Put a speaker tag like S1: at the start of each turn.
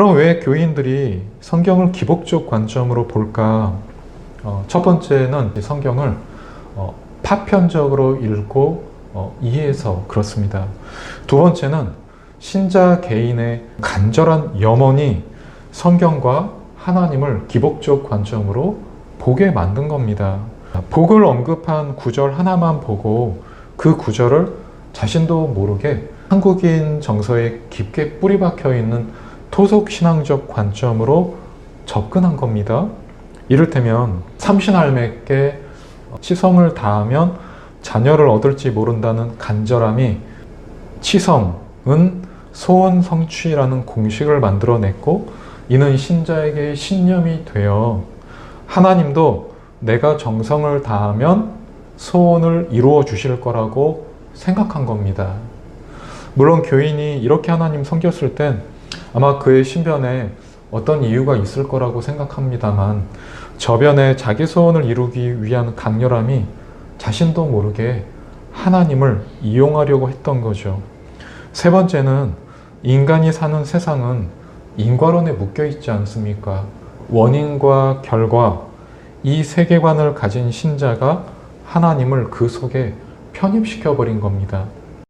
S1: 그럼 왜 교인들이 성경을 기복적 관점으로 볼까? 어, 첫 번째는 이 성경을 어, 파편적으로 읽고 어, 이해해서 그렇습니다. 두 번째는 신자 개인의 간절한 염원이 성경과 하나님을 기복적 관점으로 보게 만든 겁니다. 복을 언급한 구절 하나만 보고 그 구절을 자신도 모르게 한국인 정서에 깊게 뿌리박혀 있는 토속 신앙적 관점으로 접근한 겁니다. 이를테면 삼신할매께 치성을 다하면 자녀를 얻을지 모른다는 간절함이 치성은 소원 성취라는 공식을 만들어냈고 이는 신자에게 신념이 되어 하나님도 내가 정성을 다하면 소원을 이루어 주실 거라고 생각한 겁니다. 물론 교인이 이렇게 하나님 섬겼을 땐 아마 그의 신변에 어떤 이유가 있을 거라고 생각합니다만 저변에 자기 소원을 이루기 위한 강렬함이 자신도 모르게 하나님을 이용하려고 했던 거죠. 세 번째는 인간이 사는 세상은 인과론에 묶여 있지 않습니까? 원인과 결과, 이 세계관을 가진 신자가 하나님을 그 속에 편입시켜 버린 겁니다.